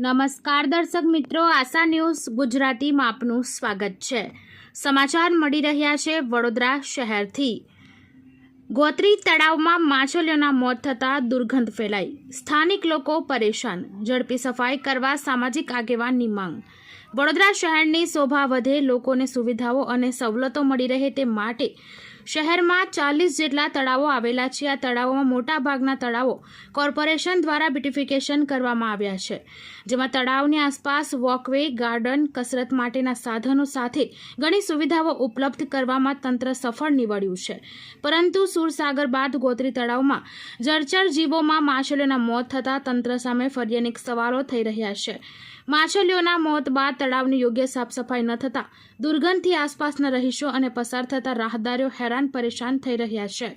નમસ્કાર દર્શક મિત્રો, આશા ન્યૂઝ ગુજરાતીમાં આપનું સ્વાગત છે. સમાચાર મળી રહ્યા છે વડોદરા શહેરથી. ગોત્રી તળાવમાં માછલીઓના મોત થતાં દુર્ગંધ ફેલાઈ. સ્થાનિક લોકો પરેશાન. ઝડપી સફાઈ કરવા સામાજિક આગેવાનની માંગ. વડોદરા શહેરની શોભા વધે લોકોને સુવિધાઓ અને સવલતો મળી રહે તે માટે શહેરમાં ચાલીસ જેટલા તળાવો આવેલા છે. આ તળાવોમાં મોટા ભાગના તળાવો કોર્પોરેશન દ્વારા બ્યુટિફિકેશન કરવામાં આવ્યા છે. જેમાં તળાવની આસપાસ વોકવે, ગાર્ડન, કસરત માટેના સાધનો સાથે ઘણી સુવિધાઓ ઉપલબ્ધ કરવામાં તંત્ર સફળ નીવડ્યું છે. પરંતુ સુરસાગર બાદ ગોત્રી તળાવમાં જળચર જીવોમાં માછલીઓના મોત થતાં તંત્ર સામે ફરી અનેક સવાલો થઈ રહ્યા છે. માછલીઓના મોત બાદ તળાવની યોગ્ય સાફ સફાઈ ન થતાં દુર્ગંધથી આસપાસના રહીશો અને પસાર થતા રાહદારીઓ હેરાન પરેશાન થઈ રહ્યા છે.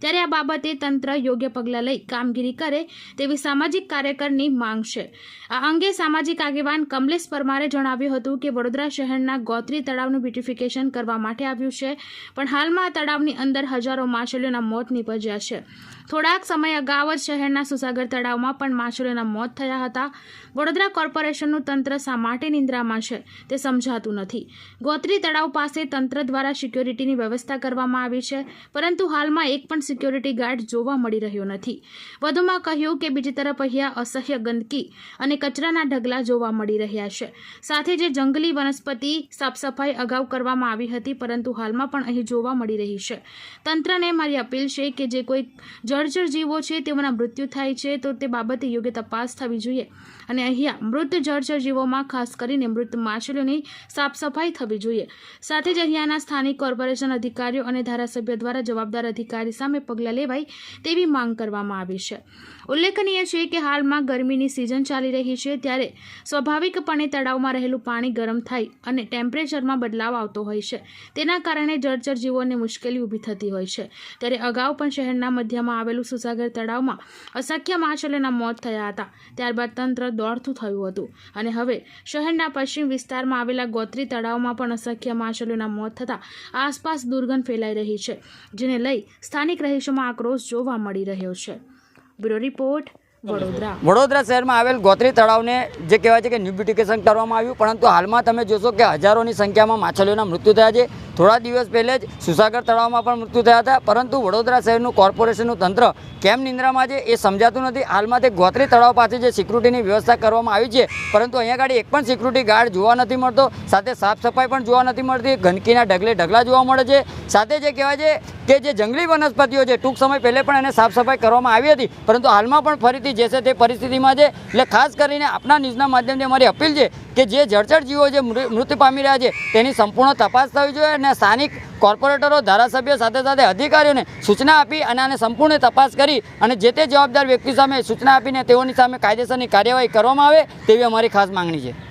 ત્યારે આ બાબતે તંત્ર યોગ્ય પગલાં લઈ કામગીરી કરે તેવી સામાજિક કાર્યકરની માંગ છે. આ અંગે સામાજિક આગેવાન કમલેશ પરમારે જણાવ્યું હતું કે વડોદરા શહેરના ગોત્રી તળાવનું બ્યુટિફિકેશન કરવા માટે આવ્યું છે, પણ હાલમાં આ તળાવની અંદર હજારો માછલીઓના મોત નીપજ્યા છે. થોડાક સમય અગાઉ જ શહેરના સુસાગર તળાવમાં પણ માછલીઓના મોત થયા હતા. વડોદરા કોર્પોરેશનનું તંત્ર શા માટે નિંદ્રામાં છે, તે સમજાતું નથી. ગોત્રી તળાવ પાસે તંત્ર દ્વારા સિક્યોરિટીની વ્યવસ્થા કરવામાં આવી છે, પરંતુ હાલમાં એક પણ સિક્યોરિટી ગાર્ડ જોવા મળી રહ્યો નથી. વધુમાં કહ્યું કે બીજી તરફ અહીંયા અસહ્ય ગંદકી અને કચરાના ઢગલા જોવા મળી રહ્યા છે. સાથે જે જંગલી વનસ્પતિ સાફ સફાઈ અગાઉ કરવામાં આવી હતી, પરંતુ હાલમાં પણ અહીં જોવા મળી રહી છે. તંત્રને મારી અપીલ છે કે જે કોઈ જળચર જીવો છે, તેઓના મૃત્યુ થાય છે, તો તે બાબતે યોગ્ય તપાસ થવી જોઈએ. અને અહીંયા મૃત જળચર જીવોમાં ખાસ કરીને મૃત માછલીઓની સાફ સફાઈ થવી જોઈએ. સાથે જ અહીંયાના સ્થાનિક કોર્પોરેશન અધિકારીઓ અને ધારાસભ્ય દ્વારા જવાબદાર અધિકારી સામે પગલાં લેવાય તેવી માંગ કરવામાં આવી છે. ઉલ્લેખનીય છે કે હાલમાં ગરમીની સિઝન ચાલી રહી છે ત્યારે સ્વાભાવિકપણે તળાવમાં રહેલું પાણી ગરમ થાય અને ટેમ્પરેચરમાં બદલાવ આવતો હોય છે. તેના કારણે જળચર જીવોને મુશ્કેલી ઊભી થતી હોય છે. ત્યારે અગાઉ પણ શહેરના મધ્યમાં આવેલું સુસાગર તળાવમાં અસંખ્ય માછલીના મોત થયા હતા. ત્યારબાદ તંત્ર દોડતું થયું હતું અને હવે શહેરના પશ્ચિમ વિસ્તારમાં આવેલા ગોત્રી તળાવમાં પણ અસંખ્ય માછલીઓના મોત થતાં આસપાસ દુર્ગંધ ફેલાઈ રહી છે, જેને લઈ સ્થાનિક રહીશોમાં આક્રોશ જોવા મળી રહ્યો છે. Bureau report Vadodara. શહેરમાં આવેલ ગોત્રી તળાવને જે કહેવાય છે કે ન્યુબ્યુટિકેશન કરવામાં આવ્યું પરંતુ હાલમાં તમે જોશો કે હજારોની સંખ્યામાં માછલીઓના મૃત્યુ થયા છે. થોડા દિવસ પહેલે જ સુસાગર તળાવમાં પણ મૃત્યુ થયા હતા પરંતુ વડોદરા શહેરનું કોર્પોરેશનનું તંત્ર કેમ નિંદ્રામાં છે એ સમજાતું નથી. હાલમાં તે ગોત્રી તળાવ પાસે જે સિક્યુરિટીની વ્યવસ્થા કરવામાં આવી છે પરંતુ અહીંયા આગળ એક પણ સિક્યુરિટી ગાર્ડ જોવા નથી મળતો સાથે સાફ સફાઈ પણ જોવા નથી મળતી ગંદકીના ઢગલે ઢગલા જોવા મળે છે. સાથે જે કહેવાય છે કે જે જંગલી વનસ્પતિઓ છે ટૂંક સમય પહેલે પણ એને સાફ સફાઈ કરવામાં આવી હતી પરંતુ હાલમાં પણ ફરીથી જે છે તે પરિસ્થિતિમાં છે. એટલે ખાસ કરીને આપણા ન્યૂઝના માધ્યમથી અમારી અપીલ છે કે જે જળચર જીવો જે મૃત્યુ પામી રહ્યા છે, તેની સંપૂર્ણ તપાસ થવી જોઈએ અને સ્થાનિક કોર્પોરેટરો, ધારાસભ્ય સાથે સાથે અધિકારીઓને સૂચના આપી અને આને સંપૂર્ણ તપાસ કરી અને જે તે જવાબદાર વ્યક્તિ સામે સૂચના આપીને તેઓની સામે કાયદેસરની કાર્યવાહી કરવામાં આવે તેવી અમારી ખાસ માંગણી છે.